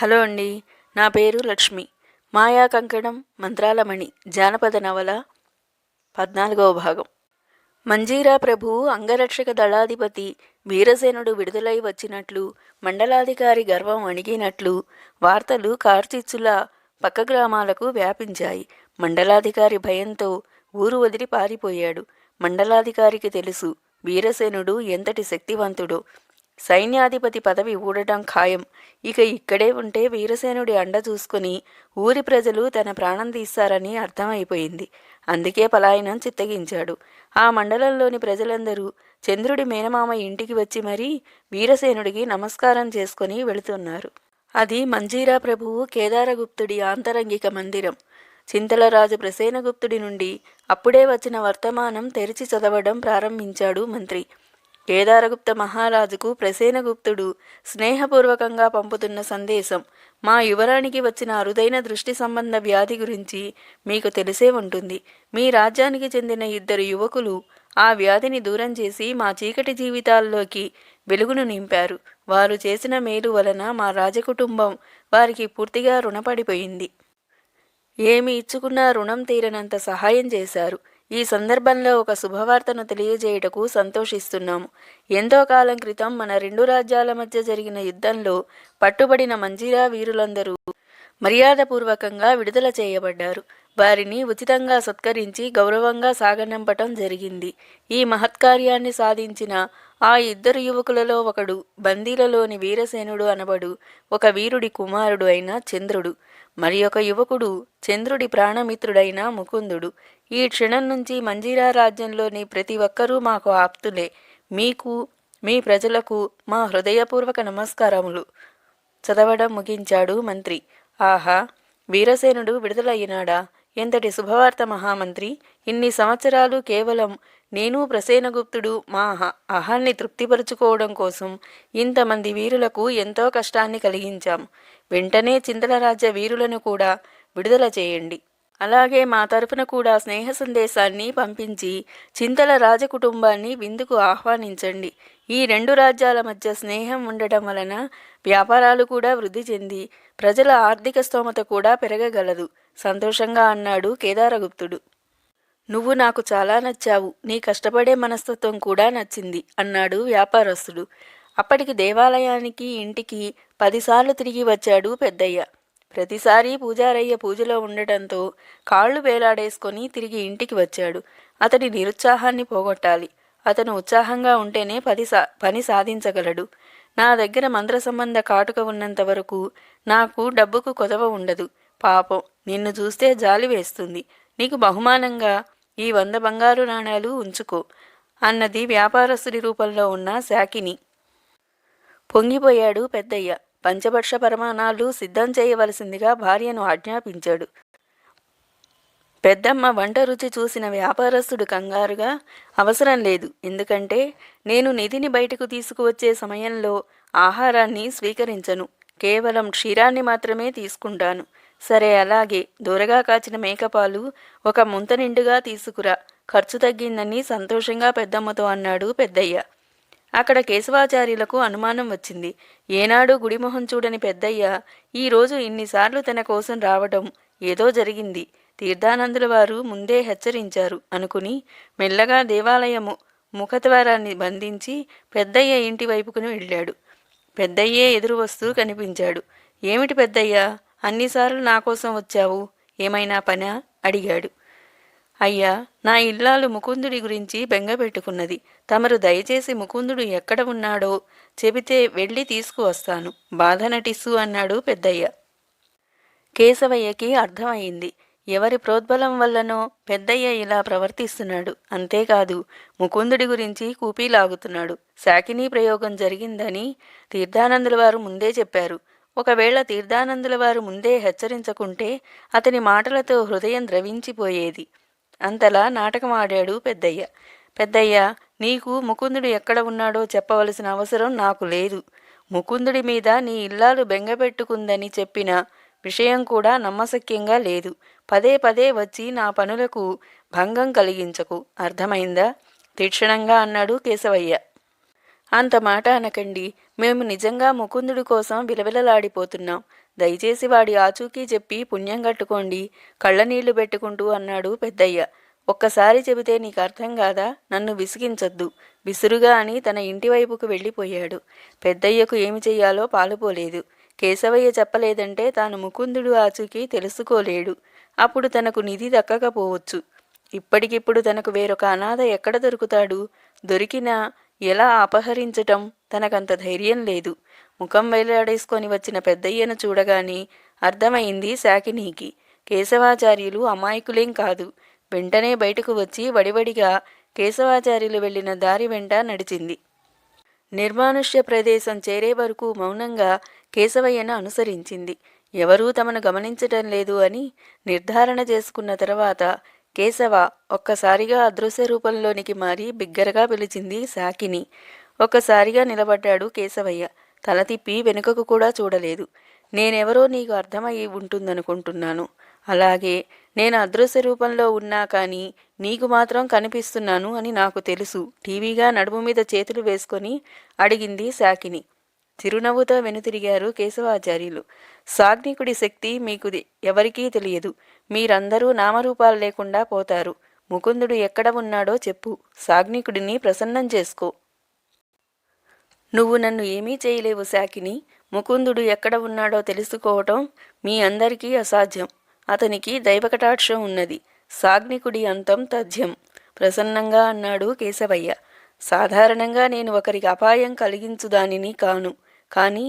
Hello అండి నా పేరు లక్ష్మి. మాయా కంకణం మంత్రాలమణి జానపద నవల పద్నాలుగవ భాగం. మంజీరా ప్రభువు అంగరక్షక దళాధిపతి వీరసేనుడు విడుదలై వచ్చినట్లు మండలాధికారి గర్వం అణిగినట్లు వార్తలు కార్చిచ్చులా పక్క గ్రామాలకు వ్యాపించాయి. మండలాధికారి భయంతో ఊరు వదిలి పారిపోయాడు. మండలాధికారికి తెలుసు వీరసేనుడు ఎంతటి శక్తివంతుడో. సైన్యాధిపతి పదవి ఊడటం ఖాయం. ఇక ఇక్కడే ఉంటే వీరసేనుడి అండ చూసుకుని ఊరి ప్రజలు తన ప్రాణం తీస్తారని అర్థమైపోయింది. అందుకే పలాయనం చిత్తగించాడు. ఆ మండలంలోని ప్రజలందరూ చంద్రుడి మేనమామ ఇంటికి వచ్చి మరీ వీరసేనుడికి నమస్కారం చేసుకుని వెళుతున్నారు. అది మంజీరా ప్రభువు కేదారగుప్తుడి ఆంతరంగిక మందిరం. చింతలరాజు ప్రసేనగుప్తుడి నుండి అప్పుడే వచ్చిన వర్తమానం తెరిచి చదవడం ప్రారంభించాడు మంత్రి. కేదారగుప్త మహారాజుకు ప్రసేనగుప్తుడు స్నేహపూర్వకంగా పంపుతున్న సందేశం. మా యువరానికి వచ్చిన అరుదైన దృష్టి సంబంధ వ్యాధి గురించి మీకు తెలిసే ఉంటుంది. మీ రాజ్యానికి చెందిన ఇద్దరు యువకులు ఆ వ్యాధిని దూరం చేసి మా చీకటి జీవితాల్లోకి వెలుగును నింపారు. వారు చేసిన మేలు వలన మా రాజకుటుంబం వారికి పూర్తిగా రుణపడిపోయింది. ఏమి ఇచ్చుకున్నా రుణం తీరనంత సహాయం చేశారు. ఈ సందర్భంలో ఒక శుభవార్తను తెలియజేయుటకు సంతోషిస్తున్నాము. ఎంతో కాలం క్రితం మన రెండు రాజ్యాల మధ్య జరిగిన యుద్ధంలో పట్టుబడిన మంజీరా వీరులందరూ మర్యాదపూర్వకంగా విడుదల చేయబడ్డారు. వారిని ఉచితంగా సత్కరించి గౌరవంగా సాగనంపటం జరిగింది. ఈ మహత్కార్యాన్ని సాధించిన ఆ ఇద్దరు యువకులలో ఒకడు బందీలలోని వీరసేనుడు అనబడు ఒక వీరుడి కుమారుడు అయిన చంద్రుడు. మరి ఒక యువకుడు చంద్రుడి ప్రాణమిత్రుడైన ముకుందుడు. ఈ క్షణం నుంచి మంజీరా రాజ్యంలోని ప్రతి ఒక్కరూ మాకు ఆప్తులే. మీకు మీ ప్రజలకు మా హృదయపూర్వక నమస్కారములు. చదవడం ముగించాడు మంత్రి. ఆహా! వీరసేనుడు విడుదలయ్యినాడా? ఎంతటి శుభవార్త మహామంత్రి! ఇన్ని సంవత్సరాలు కేవలం నేను ప్రసేనగుప్తుడు మా అహాన్ని తృప్తిపరుచుకోవడం కోసం ఇంతమంది వీరులకు ఎంతో కష్టాన్ని కలిగించాం. వెంటనే చింతల రాజ్య వీరులను కూడా విడుదల చేయండి. అలాగే మా తరపున కూడా స్నేహ సందేశాన్ని పంపించి చింతల రాజకుటుంబాన్ని విందుకు ఆహ్వానించండి. ఈ రెండు రాజ్యాల మధ్య స్నేహం ఉండటం వలన వ్యాపారాలు కూడా వృద్ధి చెంది ప్రజల ఆర్థిక స్తోమత కూడా పెరగగలదు. సంతోషంగా అన్నాడు కేదారగుప్తుడు. నువ్వు నాకు చాలా నచ్చావు. నీ కష్టపడే మనస్తత్వం కూడా నచ్చింది అన్నాడు వ్యాపారస్తుడు. అప్పటికి దేవాలయానికి ఇంటికి పదిసార్లు తిరిగి వచ్చాడు పెద్దయ్య. ప్రతిసారి పూజారయ్య పూజలో ఉండటంతో కాళ్ళు వేలాడేసుకొని తిరిగి ఇంటికి వచ్చాడు. అతడి నిరుత్సాహాన్ని పోగొట్టాలి. అతను ఉత్సాహంగా ఉంటేనే పది సా పని సాధించగలడు. నా దగ్గర మంత్ర సంబంధ కాటుక ఉన్నంత వరకు నాకు డబ్బుకు కొదవ ఉండదు. పాపం నిన్ను చూస్తే జాలి వేస్తుంది. నీకు బహుమానంగా ఈ వంద బంగారు నాణాలు ఉంచుకో అన్నది వ్యాపారస్తుడి రూపంలో ఉన్న శాకిని పొంగిపోయాడు పెద్దయ్య. పంచభక్ష పరమాణాలు సిద్ధం చేయవలసిందిగా భార్యను ఆజ్ఞాపించాడు. పెద్దమ్మ వంట రుచి చూసిన వ్యాపారస్తుడు కంగారుగా అవసరం లేదు. ఎందుకంటే నేను నిధిని బయటకు తీసుకువచ్చే సమయంలో ఆహారాన్ని స్వీకరించను. కేవలం క్షీరాన్ని మాత్రమే తీసుకుంటాను. సరే అలాగే. దూరగా కాచిన మేకపాలు ఒక ముంత నిండుగా తీసుకురా. ఖర్చు తగ్గిందని సంతోషంగా పెద్దమ్మతో అన్నాడు పెద్దయ్య. అక్కడ కేశవాచార్యులకు అనుమానం వచ్చింది. ఏనాడు గుడిమొహం చూడని పెద్దయ్య ఈరోజు ఇన్నిసార్లు తన కోసం రావడం ఏదో జరిగింది. తీర్థానందుల వారు ముందే హెచ్చరించారు అనుకుని మెల్లగా దేవాలయము ముఖద్వారాన్ని బంధించి పెద్దయ్య ఇంటి వైపుకుని వెళ్ళాడు. పెద్దయ్యే ఎదురు వస్తూ కనిపించాడు. ఏమిటి పెద్దయ్యా అన్నిసార్లు నా కోసం వచ్చావు? ఏమైనా పనా? అడిగాడు. అయ్యా నా ఇల్లాలు ముకుందుడి గురించి బెంగ పెట్టుకున్నది. తమరు దయచేసి ముకుందుడు ఎక్కడ ఉన్నాడో చెబితే వెళ్ళి తీసుకువస్తాను బాధ నటిస్తూ అన్నాడు పెద్దయ్య. కేశవయ్యకి అర్థమయ్యింది ఎవరి ప్రోద్బలం వల్లనో పెద్దయ్య ఇలా ప్రవర్తిస్తున్నాడు. అంతేకాదు ముకుందుడి గురించి కూపీలాగుతున్నాడు. శాకినీ ప్రయోగం జరిగిందని తీర్థానందుల వారు ముందే చెప్పారు. ఒకవేళ తీర్థానందుల వారు ముందే హెచ్చరించకుంటే అతని మాటలతో హృదయం ద్రవించిపోయేది. అంతలా నాటకం ఆడాడు పెద్దయ్య. పెద్దయ్య నీకు ముకుందుడు ఎక్కడ ఉన్నాడో చెప్పవలసిన అవసరం నాకు లేదు. ముకుందుడి మీద నీ ఇల్లాలు బెంగపెట్టుకుందని చెప్పిన విషయం కూడా నమ్మశక్యంగా లేదు. పదే పదే వచ్చి నా పనులకు భంగం కలిగించకు. అర్థమైందా? తీక్షణంగా అన్నాడు కేశవయ్య. అంత మాట అనకండి. మేము నిజంగా ముకుందుడి కోసం విలవిలలాడిపోతున్నాం. దయచేసి వాడి ఆచూకీ చెప్పి పుణ్యం కట్టుకోండి కళ్ళనీళ్ళు పెట్టుకుంటూ అన్నాడు పెద్దయ్య. ఒక్కసారి చెబితే నీకు అర్థం కాదా? నన్ను విసిగించొద్దు. విసురుగా అని తన ఇంటి వైపుకు వెళ్ళిపోయాడు. పెద్దయ్యకు ఏమి చెయ్యాలో పాలుపోలేదు. కేశవయ్య చెప్పలేదంటే తాను ముకుందుడు ఆచూకీ తెలుసుకోలేడు. అప్పుడు తనకు నిధి దక్కకపోవచ్చు. ఇప్పటికిప్పుడు తనకు వేరొక అనాథ ఎక్కడ దొరుకుతాడు? దొరికినా ఎలా అపహరించటం? తనకంత ధైర్యం లేదు. ముఖం వేలాడేసుకొని వచ్చిన పెద్దయ్యను చూడగానే అర్థమైంది శాకినీకి కేశవాచార్యులు అమాయకులేం కాదు. వెంటనే బయటకు వచ్చి వడివడిగా కేశవాచార్యులు వెళ్ళిన దారి వెంట నడిచింది. నిర్మానుష్య ప్రదేశం చేరే వరకు మౌనంగా కేశవయ్యను అనుసరించింది. ఎవరూ తమను గమనించటం లేదు అని నిర్ధారణ చేసుకున్న తర్వాత కేశవ ఒక్కసారిగా అదృశ్య రూపంలోనికి మారి బిగ్గరగా పిలిచింది సాకిని ఒక్కసారిగా నిలబడ్డాడు కేశవయ్య. తల తిప్పి వెనుకకు కూడా చూడలేదు. నేనెవరో నీకు అర్థమయ్యి ఉంటుందనుకుంటున్నాను. అలాగే నేను అదృశ్య రూపంలో ఉన్నా కానీ నీకు మాత్రం కనిపిస్తున్నాను అని నాకు తెలుసు. టీవీగా నడుము మీద చేతులు వేసుకొని అడిగింది శాకిని. చిరునవ్వుతో వెనుతిరిగారు కేశవాచార్యులు. సాగ్నికుడి శక్తి మీకు ఎవరికీ తెలియదు. మీరందరూ నామరూపాలు లేకుండా పోతారు. ముకుందుడు ఎక్కడ ఉన్నాడో చెప్పు. సాగ్నికుడిని ప్రసన్నం చేసుకో. నువ్వు నన్ను ఏమీ చేయలేవు శాకిని. ముకుందుడు ఎక్కడ ఉన్నాడో తెలుసుకోవటం మీ అందరికీ అసాధ్యం. అతనికి దైవకటాక్షం ఉన్నది. సాగ్నికుడి అంతం తథ్యం. ప్రసన్నంగా అన్నాడు కేశవయ్య. సాధారణంగా నేను ఒకరికి అపాయం కలిగించు దానిని కాను. కానీ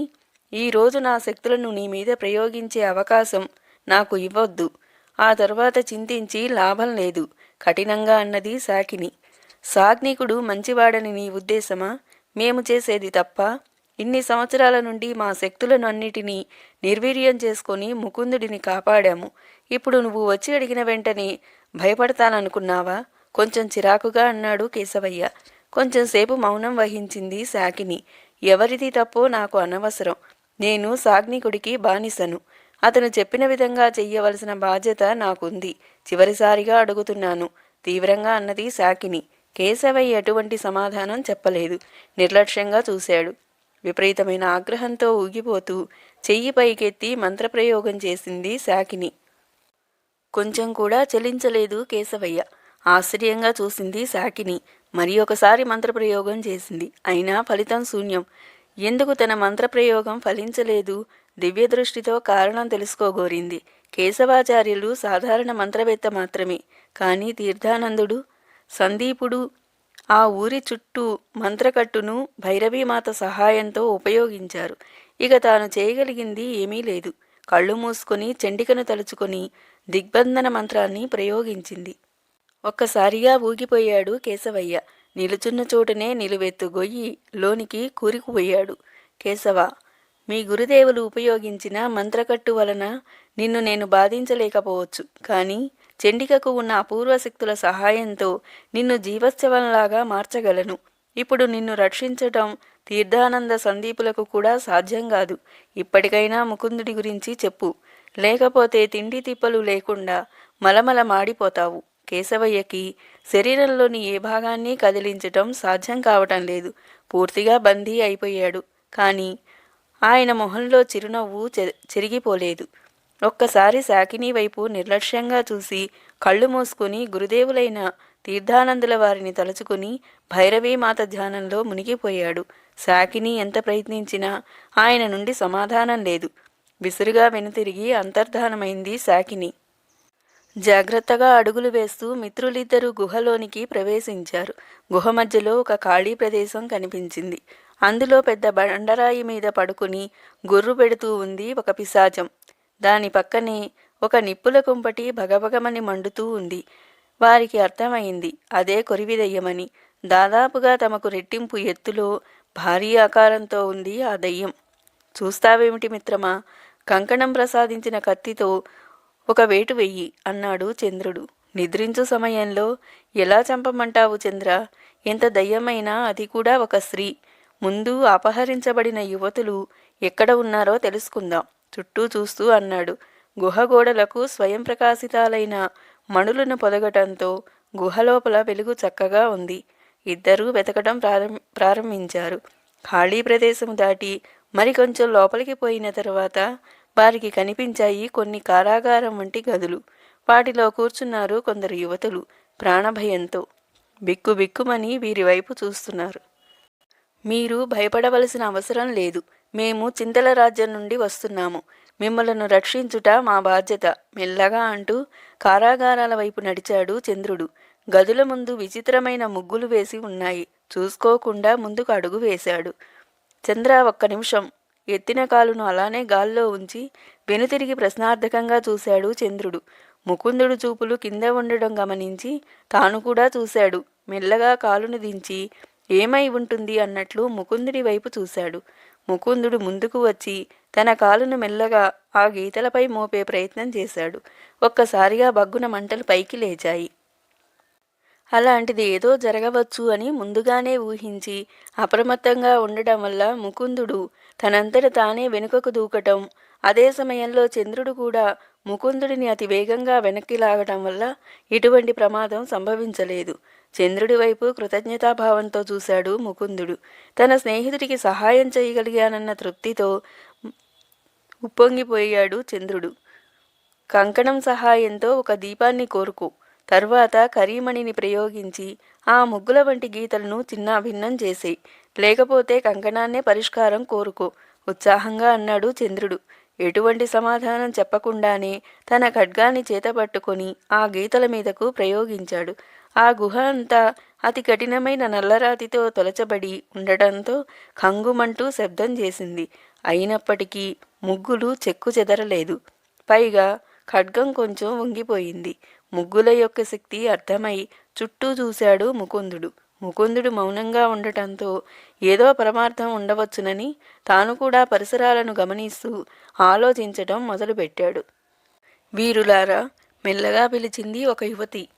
ఈరోజు నా శక్తులను నీ మీద ప్రయోగించే అవకాశం నాకు ఇవ్వొద్దు. ఆ తర్వాత చింతించి లాభం లేదు. కఠినంగా అన్నది సాకిని సాగ్నికుడు మంచివాడని నీ ఉద్దేశమా? మేము చేసేది తప్ప ఇన్ని సంవత్సరాల నుండి మా శక్తులను అన్నిటినీ నిర్వీర్యం చేసుకొని ముకుందుడిని కాపాడాము. ఇప్పుడు నువ్వు వచ్చి అడిగిన వెంటనే భయపడతాననుకున్నావా? కొంచెం చిరాకుగా అన్నాడు కేశవయ్య. కొంచెంసేపు మౌనం వహించింది శాకిని ఎవరిది తప్పో నాకు అనవసరం. నేను సాగ్నికుడికి బానిసను. అతను చెప్పిన విధంగా చెయ్యవలసిన బాధ్యత నాకుంది. చివరిసారిగా అడుగుతున్నాను. తీవ్రంగా అన్నది శాకిని కేశవయ్య ఎటువంటి సమాధానం చెప్పలేదు. నిర్లక్ష్యంగా చూశాడు. విపరీతమైన ఆగ్రహంతో ఊగిపోతూ చెయ్యి పైకెత్తి మంత్రప్రయోగం చేసింది శాకిని. కొంచెం కూడా చలించలేదు కేశవయ్య. ఆశ్చర్యంగా చూసింది శాకిని. మరి ఒకసారి మంత్రప్రయోగం చేసింది. అయినా ఫలితం శూన్యం. ఎందుకు తన మంత్రప్రయోగం ఫలించలేదు? దివ్య దృష్టితో కారణం తెలుసుకోగోరింది. కేశవాచార్యులు సాధారణ మంత్రవేత్త మాత్రమే. కానీ తీర్థానందుడు సందీపుడు ఆ ఊరి చుట్టూ మంత్రకట్టును భైరవీమాత సహాయంతో ఉపయోగించారు. ఇక తాను చేయగలిగింది ఏమీ లేదు. కళ్ళు మూసుకొని చెండికను తలుచుకొని దిగ్బంధన మంత్రాన్ని ప్రయోగించింది. ఒక్కసారిగా ఊగిపోయాడు కేశవయ్య. నిలుచున్న చోటనే నిలువెత్తు గొయ్యి లోనికి కూరుకుపోయాడు. కేశవ మీ గురుదేవులు ఉపయోగించిన మంత్రకట్టు వలన నిన్ను నేను బాధించలేకపోవచ్చు. కానీ చెండికకు ఉన్న అపూర్వశక్తుల సహాయంతో నిన్ను జీవోత్సవంలాగా మార్చగలను. ఇప్పుడు నిన్ను రక్షించటం తీర్థానంద సందీపులకు కూడా సాధ్యం కాదు. ఇప్పటికైనా ముకుందుడి గురించి చెప్పు. లేకపోతే తిండి తిప్పలు లేకుండా మలమల మాడిపోతావు. కేశవయ్యకి శరీరంలోని ఏ భాగాన్ని కదిలించటం సాధ్యం కావటం లేదు. పూర్తిగా బందీ అయిపోయాడు. కానీ ఆయన మొహంలో చిరునవ్వు చె- చెరిగిపోలేదు. ఒక్కసారి శాకిని వైపు నిర్లక్ష్యంగా చూసి కళ్ళు మూసుకుని గురుదేవులైన తీర్థానందుల వారిని తలుచుకుని భైరవీమాత ధ్యానంలో మునిగిపోయాడు. శాకిని ఎంత ప్రయత్నించినా ఆయన నుండి సమాధానం లేదు. విసురుగా వెనుతిరిగి అంతర్ధానమైంది శాకిని జాగ్రత్తగా అడుగులు వేస్తూ మిత్రులిద్దరూ గుహలోనికి ప్రవేశించారు. గుహ మధ్యలో ఒక ఖాళీ ప్రదేశం కనిపించింది. అందులో పెద్ద బండరాయి మీద పడుకుని గుర్రు పెడుతూ ఉంది ఒక పిశాచం. దాని పక్కనే ఒక నిప్పుల కుంపటి భగభగమని మండుతూ ఉంది. వారికి అర్థమైంది అదే కొరివిదయ్యమని. దాదాపుగా తమకు రెట్టింపు ఎత్తులో భారీ ఆకారంతో ఉంది ఆ దయ్యం. చూస్తావేమిటి మిత్రమా? కంకణం ప్రసాదించిన కత్తితో ఒక వేటు వెయ్యి అన్నాడు చంద్రుడు. నిద్రించు సమయంలో ఎలా చంపమంటావు చంద్ర? ఎంత దయ్యమైనా అది కూడా ఒక స్త్రీ. ముందు అపహరించబడిన యువతులు ఎక్కడ ఉన్నారో తెలుసుకుందాం. చుట్టూ చూస్తూ అన్నాడు. గుహ గోడలకు స్వయం ప్రకాశితాలైన మణులను పొదగటంతో గుహలోపల వెలుగు చక్కగా ఉంది. ఇద్దరూ వెతకడం ప్రారం ప్రారంభించారు. ఖాళీ ప్రదేశం దాటి మరికొంచెం లోపలికి పోయిన తర్వాత వారికి కనిపించాయి కొన్ని కారాగారం వంటి గదులు. వాటిలో కూర్చున్నారు కొందరు యువతులు ప్రాణభయంతో. బిక్కు బిక్కుమని వీరి వైపు చూస్తున్నారు. మీరు భయపడవలసిన అవసరం లేదు. మేము చింతల రాజ్యం నుండి వస్తున్నాము. మిమ్మలను రక్షించుట మా బాధ్యత. మెల్లగా అంటూ కారాగారాల వైపు నడిచాడు చంద్రుడు. గదుల ముందు విచిత్రమైన ముగ్గులు వేసి ఉన్నాయి. చూసుకోకుండా ముందుకు అడుగు వేశాడు. చంద్ర ఒక్క నిమిషం. ఎత్తిన కాలును అలానే గాల్లో ఉంచి వెనుతిరిగి ప్రశ్నార్థకంగా చూశాడు చంద్రుడు. ముకుందుడు చూపులు కింద ఉండడం గమనించి తాను కూడా చూశాడు. మెల్లగా కాలును దించి ఏమై ఉంటుంది అన్నట్లు ముకుందుడి వైపు చూశాడు. ముకుందుడు ముందుకు వచ్చి తన కాలును మెల్లగా ఆ గీతలపై మోపే ప్రయత్నం చేశాడు. ఒక్కసారిగా బగ్గున మంటలు పైకి లేచాయి. అలాంటిది ఏదో జరగవచ్చు అని ముందుగానే ఊహించి అప్రమత్తంగా ఉండటం వల్ల ముకుందుడు తనంతట తానే వెనుకకు దూకటం అదే సమయంలో చంద్రుడు కూడా ముకుందుడిని అతి వేగంగా వెనక్కి లాగటం వల్ల ఎటువంటి ప్రమాదం సంభవించలేదు. చంద్రుడి వైపు కృతజ్ఞతాభావంతో చూశాడు ముకుందుడు. తన స్నేహితుడికి సహాయం చేయగలిగానన్న తృప్తితో ఉప్పొంగిపోయాడు చంద్రుడు. కంకణం సహాయంతో ఒక దీపాన్ని కోరుకో. తర్వాత కరీమణిని ప్రయోగించి ఆ ముగ్గుల వంటి గీతలను చిన్నాభిన్నం చేసేయి. లేకపోతే కంకణాన్నే పరిష్కారం కోరుకో. ఉత్సాహంగా అన్నాడు చంద్రుడు. ఎటువంటి సమాధానం చెప్పకుండానే తన ఖడ్గాన్ని చేతపట్టుకొని ఆ గీతల మీదకు ప్రయోగించాడు. ఆ గుహ అంతా అతి కఠినమైన నల్లరాతితో తొలచబడి ఉండటంతో కంగుమంటూ శబ్దం చేసింది. అయినప్పటికీ ముగ్గులు చెక్కు చెదరలేదు. పైగా ఖడ్గం కొంచెం వంగిపోయింది. ముగ్గుల యొక్క శక్తి అర్థమై చుట్టూ చూశాడు ముకుందుడు. ముకుందుడు మౌనంగా ఉండటంతో ఏదో పరమార్థం ఉండవచ్చునని తాను కూడా పరిసరాలను గమనిస్తూ ఆలోచించటం మొదలుపెట్టాడు. వీరులారా మెల్లగా పిలిచింది ఒక యువతి.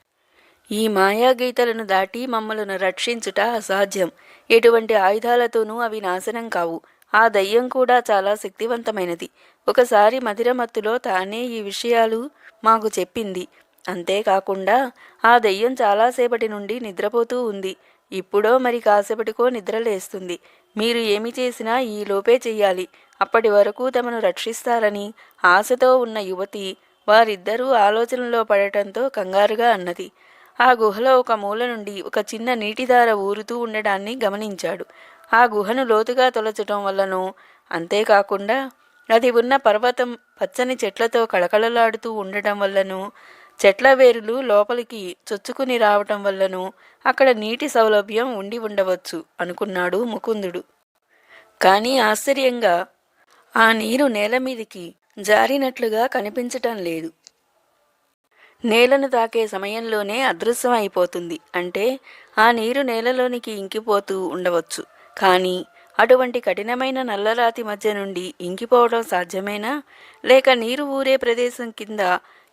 ఈ మాయాగీతలను దాటి మమ్మలను రక్షించుట అసాధ్యం. ఎటువంటి ఆయుధాలతోనూ అవి నాశనం కావు. ఆ దయ్యం కూడా చాలా శక్తివంతమైనది. ఒకసారి మధిరమత్తులో తానే ఈ విషయాలు మాకు చెప్పింది. అంతేకాకుండా ఆ దెయ్యం చాలాసేపటి నుండి నిద్రపోతూ ఉంది. ఇప్పుడో మరి కాసేపటికో నిద్రలేస్తుంది మీరు ఏమి చేసినా ఈలోపే చెయ్యాలి. అప్పటి వరకు తమను రక్షిస్తారని ఆశతో ఉన్న యువతి వారిద్దరూ ఆలోచనలో పడటంతో కంగారుగా అన్నది. ఆ గుహలో ఒక మూల నుండి ఒక చిన్న నీటిధార ఊరుతూ ఉండడాన్ని గమనించాడు. ఆ గుహను లోతుగా తొలచటం వల్లనో అంతేకాకుండా అది ఉన్న పర్వతం పచ్చని చెట్లతో కళకళలాడుతూ ఉండటం వల్లనూ చెట్ల వేరులు లోపలికి చొచ్చుకుని రావటం వల్లనూ అక్కడ నీటి సౌలభ్యం ఉండి ఉండవచ్చు అనుకున్నాడు ముకుందుడు. కానీ ఆశ్చర్యంగా ఆ నీరు నేల మీదికి జారినట్లుగా కనిపించటం లేదు. నేలను తాకే సమయంలోనే అదృశ్యం అయిపోతుంది. అంటే ఆ నీరు నేలలోనికి ఇంకిపోతూ ఉండవచ్చు. కానీ అటువంటి కఠినమైన నల్లరాతి మధ్య నుండి ఇంకిపోవడం సాధ్యమేనా? లేక నీరు ఊరే ప్రదేశం కింద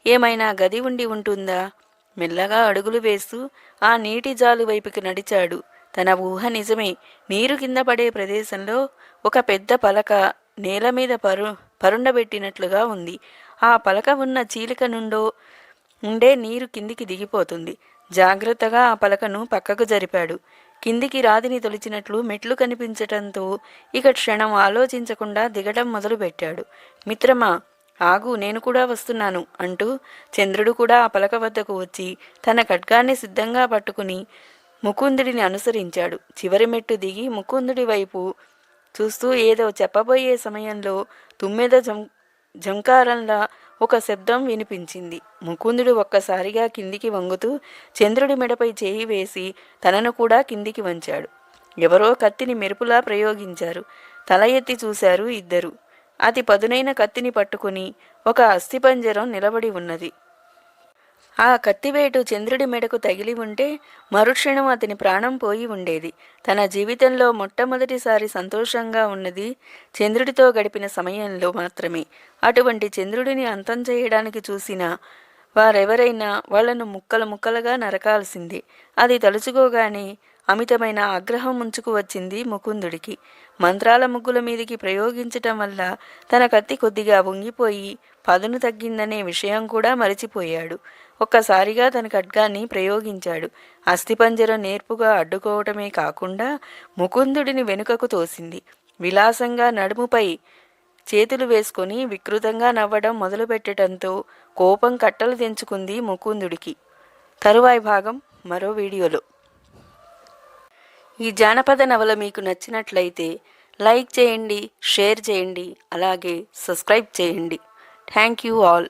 ఏమైనా గది ఉండి ఉంటుందా? మెల్లగా అడుగులు వేస్తూ ఆ నీటి జాలు వైపుకి నడిచాడు. తన ఊహ నిజమే. నీరు కింద పడే ప్రదేశంలో ఒక పెద్ద పలక నేల మీద పరు పరుండబెట్టినట్లుగా ఉంది. ఆ పలక ఉన్న చీలిక నుండో ఉండే నీరు కిందికి దిగిపోతుంది. జాగ్రత్తగా ఆ పలకను పక్కకు జరిపాడు. కిందికి రాతిని తొలిచినట్లు మెట్లు కనిపించటంతో ఇక క్షణం ఆలోచించకుండా దిగడం మొదలుపెట్టాడు. మిత్రమా ఆగు నేను కూడా వస్తున్నాను అంటూ చంద్రుడు కూడా ఆ పలక వద్దకు వచ్చి తన ఖడ్గాన్ని సిద్ధంగా పట్టుకుని ముకుందుడిని అనుసరించాడు. చివరి మెట్టు దిగి ముకుందుడి వైపు చూస్తూ ఏదో చెప్పబోయే సమయంలో తుమ్మెద జం జంకారంలా ఒక శబ్దం వినిపించింది. ముకుందుడు ఒక్కసారిగా కిందికి వంగుతూ చంద్రుడి మెడపై చేయి వేసి తనను కూడా కిందికి వంచాడు. ఎవరో కత్తిని మెరుపులా ప్రయోగించారు. తల ఎత్తి చూశారు ఇద్దరు. అతి పదునైన కత్తిని పట్టుకుని ఒక అస్థిపంజరం నిలబడి ఉన్నది. ఆ కత్తివేటు చంద్రుడి మెడకు తగిలి ఉంటే మరుక్షణం అతని ప్రాణం పోయి ఉండేది. తన జీవితంలో మొట్టమొదటిసారి సంతోషంగా ఉన్నది చంద్రుడితో గడిపిన సమయంలో మాత్రమే. అటువంటి చంద్రుడిని అంతం చేయడానికి చూసిన వారెవరైనా వాళ్ళను ముక్కలు ముక్కలుగా నరకాల్సిందే. అది తలుచుకోగానే అమితమైన ఆగ్రహం ముంచుకు వచ్చింది ముకుందుడికి. మంత్రాల ముగ్గుల మీదికి ప్రయోగించటం వల్ల తన కత్తి కొద్దిగా వంగిపోయి పదును తగ్గిందనే విషయం కూడా మరిచిపోయాడు. ఒక్కసారిగా తన ఖడ్గాన్ని ప్రయోగించాడు. అస్థిపంజరం నేర్పుగా అడ్డుకోవటమే కాకుండా ముకుందుడిని వెనుకకు తోసింది. విలాసంగా నడుముపై చేతులు వేసుకొని వికృతంగా నవ్వడం మొదలుపెట్టడంతో కోపం కట్టలు తెంచుకుంది ముకుందుడికి. తరువాయి భాగం మరో వీడియోలో. ఈ జానపద నవల మీకు నచ్చినట్లయితే లైక్ చేయండి షేర్ చేయండి అలాగే సబ్స్క్రైబ్ చేయండి. Thank you all